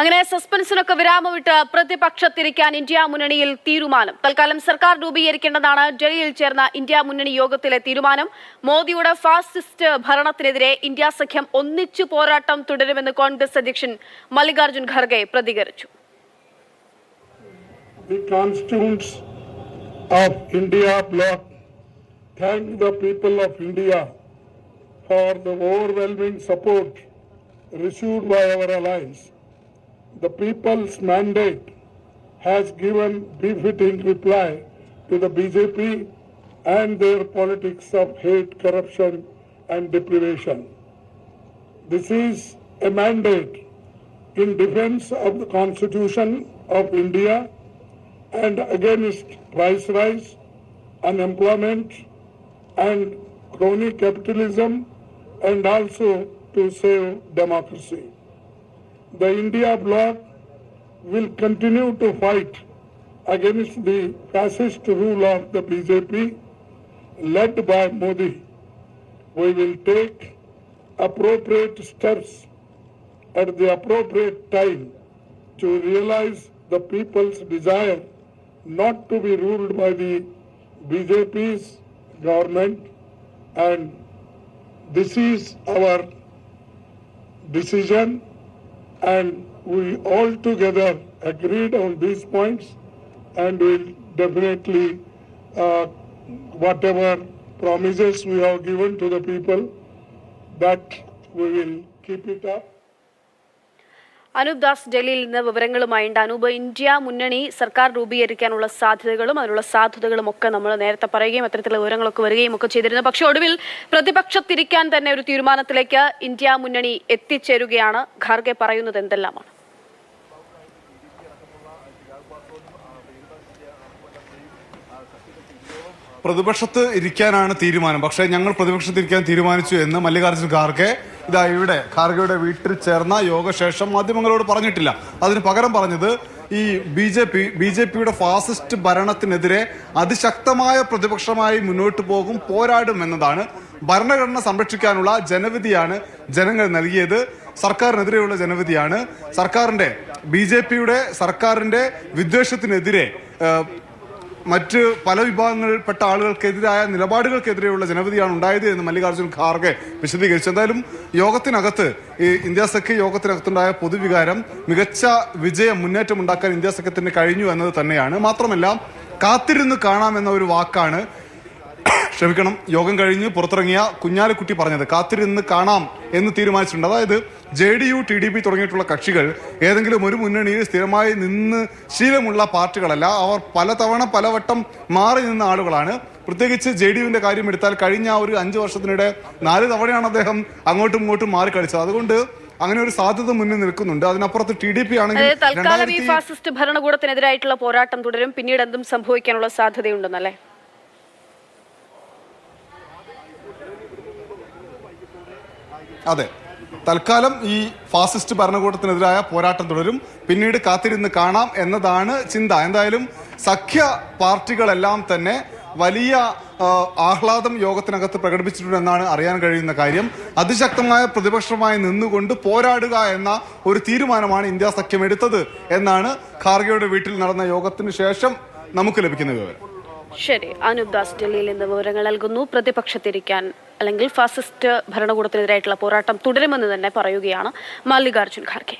അങ്ങനെ സസ്പെൻസിനൊക്കെ വിരാമമിട്ട് പ്രതിപക്ഷത്തിരിക്കാൻ ഇന്ത്യ മുന്നണിയിൽ തീരുമാനം. തൽക്കാലം സർക്കാർ രൂപീകരിക്കേണ്ടതാണ്. ഡൽഹിയിൽ ചേർന്ന ഇന്ത്യ മുന്നണി യോഗത്തിലെ തീരുമാനം. മോദിയുടെ ഫാസിസ്റ്റ് ഭരണത്തിനെതിരെ ഇന്ത്യ സഖ്യം ഒന്നിച്ചു പോരാട്ടം തുടരുമെന്ന് കോൺഗ്രസ് അധ്യക്ഷൻ മല്ലികാർജുൻ ഖർഗെ പ്രതികരിച്ചു. Received by our allies. The people's mandate has given befitting reply to the BJP and their politics of hate, corruption and deprivation. This is a mandate in defense of the Constitution of India and against price rise, unemployment, and crony capitalism, and also to save democracy. The India bloc will continue to fight against the fascist rule of the BJP led by Modi. We will take appropriate steps at the appropriate time to realize the people's desire not to be ruled by the BJP's government and this is our decision and we all together agreed on these points and will definitely uh, whatever promises we have given to the people that we will keep it up Anoop Das ഡൽഹിയിൽ നിന്ന് വിവരങ്ങളുമായുണ്ട് Anoop India മുന്നണി സർക്കാർ രൂപീകരിക്കാനുള്ള സാധ്യതകളും അതിനുള്ള സാധ്യതകളും ഒക്കെ നമ്മൾ നേരത്തെ പറയുകയും അത്തരത്തിലുള്ള വിവരങ്ങളൊക്കെ വരികയും ഒക്കെ ചെയ്തിരുന്നു. പക്ഷേ ഒടുവിൽ പ്രതിപക്ഷത്തിരിക്കാൻ തന്നെ ഒരു തീരുമാനത്തിലേക്ക് ഇന്ത്യ മുന്നണി എത്തിച്ചേരുകയാണ്. ഖാർഗെ പറയുന്നത് എന്തെല്ലാമാണ്? പ്രതിപക്ഷത്ത് ഇരിക്കാനാണ് തീരുമാനം. പക്ഷേ ഞങ്ങൾ പ്രതിപക്ഷത്ത് ഇരിക്കാൻ തീരുമാനിച്ചു എന്ന് മല്ലികാർജുൻ ഖാർഗെ ഇതാ ഇവിടെ ഖാർഗെയുടെ വീട്ടിൽ ചേർന്ന യോഗശേഷം മാധ്യമങ്ങളോട് പറഞ്ഞിട്ടില്ല. അതിന് പകരം പറഞ്ഞത് ഈ B J P B J പിയുടെ ഫാസിസ്റ്റ് ഭരണത്തിനെതിരെ അതിശക്തമായ പ്രതിപക്ഷമായി മുന്നോട്ട് പോകും പോരാടും എന്നതാണ് ഭരണഘടന സംരക്ഷിക്കാനുള്ള ജനവിധിയാണ് ജനങ്ങൾ നൽകിയത്. സർക്കാരിനെതിരെയുള്ള ജനവിധിയാണ്. സർക്കാരിന്റെ ബി ജെ പിയുടെ സർക്കാരിന്റെ വിദ്വേഷത്തിനെതിരെ മറ്റ് പല വിഭാഗങ്ങളിൽപ്പെട്ട ആളുകൾക്കെതിരായ നിലപാടുകൾക്കെതിരെയുള്ള ജനവിധിയാണ് ഉണ്ടായത് എന്ന് മല്ലികാർജുൻ ഖാർഗെ വിശദീകരിച്ചു. എന്തായാലും യോഗത്തിനകത്ത് ഈ ഇന്ത്യ സഖ്യ യോഗത്തിനകത്തുണ്ടായ പൊതുവികാരം മികച്ച വിജയം മുന്നേറ്റം ഉണ്ടാക്കാൻ ഇന്ത്യ സഖ്യത്തിന് കഴിഞ്ഞു എന്നത് തന്നെയാണ്. മാത്രമല്ല കാത്തിരുന്ന് കാണാമെന്ന ഒരു വാക്കാണ് ക്ഷമിക്കണം. യോഗം കഴിഞ്ഞ് പുറത്തിറങ്ങിയ കുഞ്ഞാലിക്കുട്ടി പറഞ്ഞത് കാത്തിരുന്ന് കാണാം എന്ന് തീരുമാനിച്ചിട്ടുണ്ട്. അതായത് J D U T D P തുടങ്ങിയിട്ടുള്ള കക്ഷികൾ ഏതെങ്കിലും ഒരു മുന്നണിയിൽ സ്ഥിരമായി നിന്ന് ശീലമുള്ള പാർട്ടികളല്ല. അവർ പലതവണ പലവട്ടം മാറി നിന്ന ആളുകളാണ്. പ്രത്യേകിച്ച് ജെ ഡി യുവിന്റെ കാര്യം എടുത്താൽ കഴിഞ്ഞ ഒരു അഞ്ച് വർഷത്തിനിടെ നാല് തവണയാണ് അദ്ദേഹം അങ്ങോട്ടും ഇങ്ങോട്ടും മാറി കളിച്ചത്. അതുകൊണ്ട് അങ്ങനെ ഒരു സാധ്യത മുന്നിൽ നിൽക്കുന്നുണ്ട്. അതിനപ്പുറത്ത് ടി ഡി പി ആണെങ്കിൽ തൽക്കാലം ഈ ഫാസിസ്റ്റ് ഭരണകൂടത്തിനെതിരായിട്ടുള്ള പോരാട്ടം തുടരും. പിന്നീട് എന്തും സംഭവിക്കാനുള്ള സാധ്യതയുണ്ടെന്നല്ലേ? അതെ. തൽക്കാലം ഈ ഫാസിസ്റ്റ് ഭരണകൂടത്തിനെതിരായ പോരാട്ടം തുടരും. പിന്നീട് കാത്തിരുന്ന് കാണാം എന്നതാണ് ചിന്ത. എന്തായാലും സഖ്യ പാർട്ടികളെല്ലാം തന്നെ വലിയ ആഹ്ലാദം യോഗത്തിനകത്ത് പ്രകടിപ്പിച്ചിട്ടുണ്ടെന്നാണ് അറിയാൻ കഴിയുന്ന കാര്യം. അതിശക്തമായ പ്രതിപക്ഷമായി നിന്നുകൊണ്ട് പോരാടുക എന്ന ഒരു തീരുമാനമാണ് ഇന്ത്യ സഖ്യം എടുത്തത് എന്നാണ് ഖാർഗെയുടെ വീട്ടിൽ നടന്ന യോഗത്തിന് ശേഷം നമുക്ക് ലഭിക്കുന്ന വിവരം. ശരി. അനൂപ് ദാസ് ഡൽഹിയിൽ നിന്ന് വിവരങ്ങൾ നൽകുന്നു. പ്രതിപക്ഷത്തിരിക്കാൻ അല്ലെങ്കിൽ ഫാസിസ്റ്റ് ഭരണകൂടത്തിനെതിരായിട്ടുള്ള പോരാട്ടം തുടരുമെന്ന് തന്നെ പറയുകയാണ് മല്ലികാർജുൻ ഖാർഗെ.